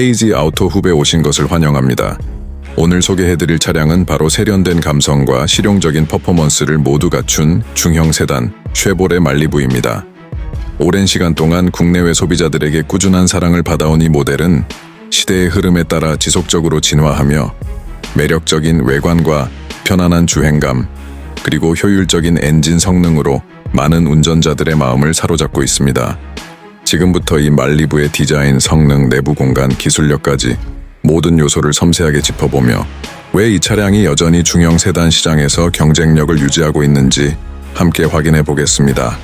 KZ 아우토 후배 오신 것을 환영합니다. 오늘 소개해드릴 차량은 바로 세련된 감성과 실용적인 퍼포먼스를 모두 갖춘 중형 세단 쉐보레 말리부입니다. 오랜 시간 동안 국내외 소비자들에게 꾸준한 사랑을 받아온 이 모델은 시대의 흐름에 따라 지속적으로 진화하며 매력적인 외관과 편안한 주행감, 그리고 효율적인 엔진 성능으로 많은 운전자들의 마음을 사로잡고 있습니다. 지금부터 이 말리부의 디자인, 성능, 내부 공간, 기술력까지 모든 요소를 섬세하게 짚어보며 왜 이 차량이 여전히 중형 세단 시장에서 경쟁력을 유지하고 있는지 함께 확인해 보겠습니다.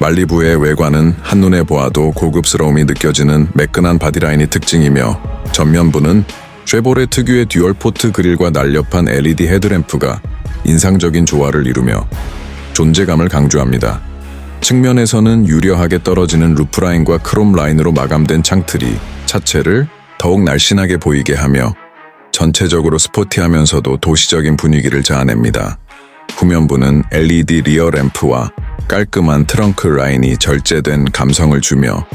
말리부의 외관은 한눈에 보아도 고급스러움이 느껴지는 매끈한 바디라인이 특징이며 전면부는 쉐보레 특유의 듀얼 포트 그릴과 날렵한 LED 헤드램프가 인상적인 조화를 이루며 존재감을 강조합니다. 측면에서는 유려하게 떨어지는 루프라인과 크롬 라인으로 마감된 창틀이 차체를 더욱 날씬하게 보이게 하며 전체적으로 스포티하면서도 도시적인 분위기를 자아냅니다. 후면부는 LED 리어 램프와 깔끔한 트렁크 라인이 절제된 감성을 주며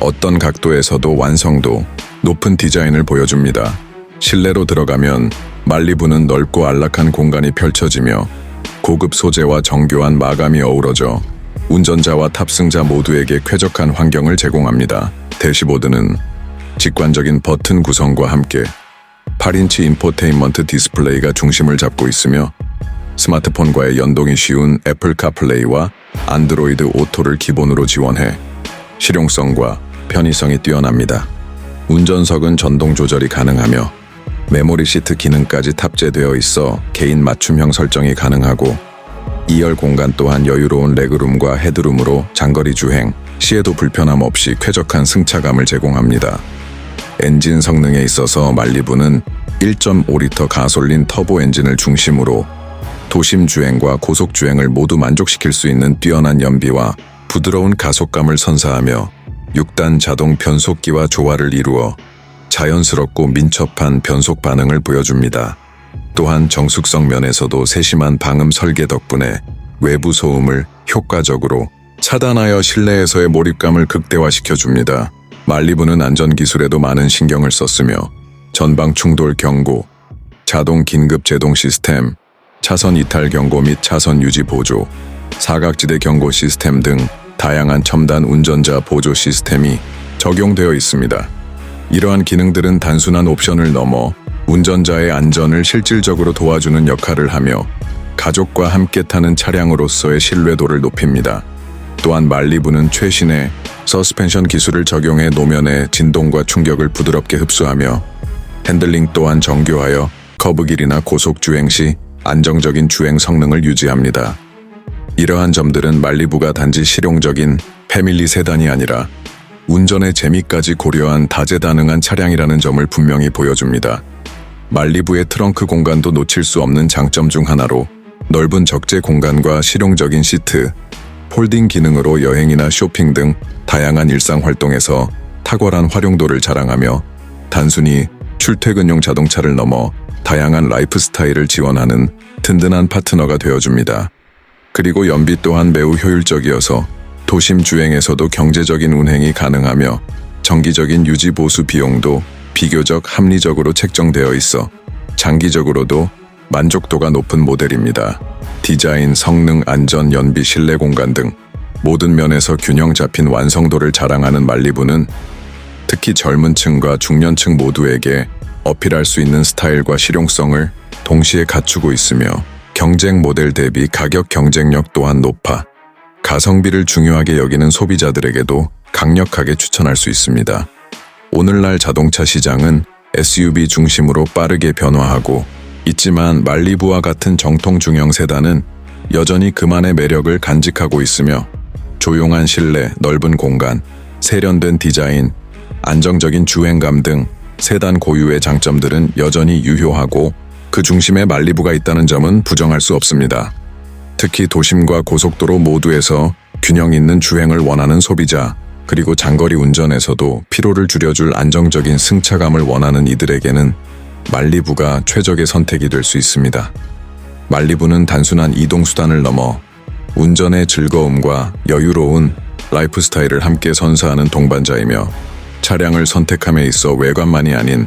어떤 각도에서도 완성도 높은 디자인을 보여줍니다. 실내로 들어가면 말리부는 넓고 안락한 공간이 펼쳐지며 고급 소재와 정교한 마감이 어우러져 운전자와 탑승자 모두에게 쾌적한 환경을 제공합니다. 대시보드는 직관적인 버튼 구성과 함께 8인치 인포테인먼트 디스플레이가 중심을 잡고 있으며 스마트폰과의 연동이 쉬운 애플 카플레이와 안드로이드 오토를 기본으로 지원해 실용성과 편의성이 뛰어납니다. 운전석은 전동 조절이 가능하며 메모리 시트 기능까지 탑재되어 있어 개인 맞춤형 설정이 가능하고 2열 공간 또한 여유로운 레그룸과 헤드룸으로 장거리 주행 시에도 불편함 없이 쾌적한 승차감을 제공합니다. 엔진 성능에 있어서 말리부는 1.5리터 가솔린 터보 엔진을 중심으로 도심 주행과 고속 주행을 모두 만족시킬 수 있는 뛰어난 연비와 부드러운 가속감을 선사하며 6단 자동 변속기와 조화를 이루어 자연스럽고 민첩한 변속 반응을 보여줍니다. 또한 정숙성 면에서도 세심한 방음 설계 덕분에 외부 소음을 효과적으로 차단하여 실내에서의 몰입감을 극대화시켜 줍니다. 말리부는 안전 기술에도 많은 신경을 썼으며 전방 충돌 경고, 자동 긴급 제동 시스템, 차선 이탈 경고 및 차선 유지 보조, 사각지대 경고 시스템 등 다양한 첨단 운전자 보조 시스템이 적용되어 있습니다. 이러한 기능들은 단순한 옵션을 넘어 운전자의 안전을 실질적으로 도와주는 역할을 하며 가족과 함께 타는 차량으로서의 신뢰도를 높입니다. 또한 말리부는 최신의 서스펜션 기술을 적용해 노면의 진동과 충격을 부드럽게 흡수하며 핸들링 또한 정교하여 커브 길이나 고속 주행 시 안정적인 주행 성능을 유지합니다. 이러한 점들은 말리부가 단지 실용적인 패밀리 세단이 아니라 운전의 재미까지 고려한 다재다능한 차량이라는 점을 분명히 보여줍니다. 말리부의 트렁크 공간도 놓칠 수 없는 장점 중 하나로 넓은 적재 공간과 실용적인 시트, 폴딩 기능으로 여행이나 쇼핑 등 다양한 일상 활동에서 탁월한 활용도를 자랑하며 단순히 출퇴근용 자동차를 넘어 다양한 라이프 스타일을 지원하는 든든한 파트너가 되어줍니다. 그리고 연비 또한 매우 효율적이어서 도심 주행에서도 경제적인 운행이 가능하며 정기적인 유지 보수 비용도 비교적 합리적으로 책정되어 있어 장기적으로도 만족도가 높은 모델입니다. 디자인, 성능, 안전, 연비, 실내 공간 등 모든 면에서 균형 잡힌 완성도를 자랑하는 말리부는 특히 젊은 층과 중년층 모두에게 어필할 수 있는 스타일과 실용성을 동시에 갖추고 있으며 경쟁 모델 대비 가격 경쟁력 또한 높아 가성비를 중요하게 여기는 소비자들에게도 강력하게 추천할 수 있습니다. 오늘날 자동차 시장은 SUV 중심으로 빠르게 변화하고 있지만 말리부와 같은 정통 중형 세단은 여전히 그만의 매력을 간직하고 있으며 조용한 실내, 넓은 공간, 세련된 디자인, 안정적인 주행감 등 세단 고유의 장점들은 여전히 유효하고 그 중심에 말리부가 있다는 점은 부정할 수 없습니다. 특히 도심과 고속도로 모두에서 균형 있는 주행을 원하는 소비자, 그리고 장거리 운전에서도 피로를 줄여줄 안정적인 승차감을 원하는 이들에게는 말리부가 최적의 선택이 될 수 있습니다. 말리부는 단순한 이동수단을 넘어 운전의 즐거움과 여유로운 라이프 스타일을 함께 선사하는 동반자이며 차량을 선택함에 있어 외관만이 아닌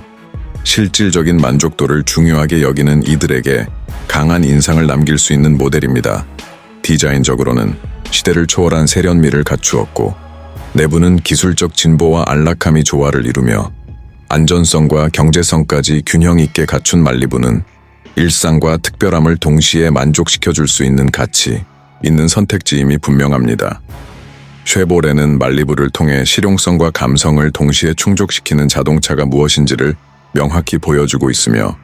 실질적인 만족도를 중요하게 여기는 이들에게 강한 인상을 남길 수 있는 모델입니다. 디자인적으로는 시대를 초월한 세련미를 갖추었고 내부는 기술적 진보와 안락함이 조화를 이루며 안전성과 경제성까지 균형 있게 갖춘 말리부는 일상과 특별함을 동시에 만족시켜 줄 수 있는 가치 있는 선택지임이 분명합니다. 쉐보레는 말리부를 통해 실용성과 감성을 동시에 충족시키는 자동차가 무엇인지를 명확히 보여주고 있으며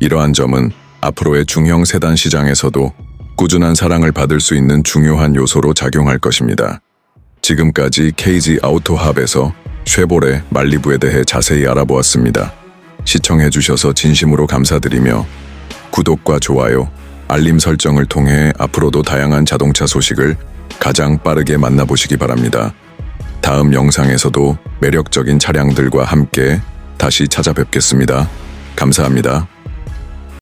이러한 점은 앞으로의 중형 세단 시장에서도 꾸준한 사랑을 받을 수 있는 중요한 요소로 작용할 것입니다. 지금까지 KG 아우토합에서 쉐보레 말리부에 대해 자세히 알아보았습니다. 시청해주셔서 진심으로 감사드리며 구독과 좋아요, 알림 설정을 통해 앞으로도 다양한 자동차 소식을 가장 빠르게 만나보시기 바랍니다. 다음 영상에서도 매력적인 차량들과 함께 다시 찾아뵙겠습니다. 감사합니다.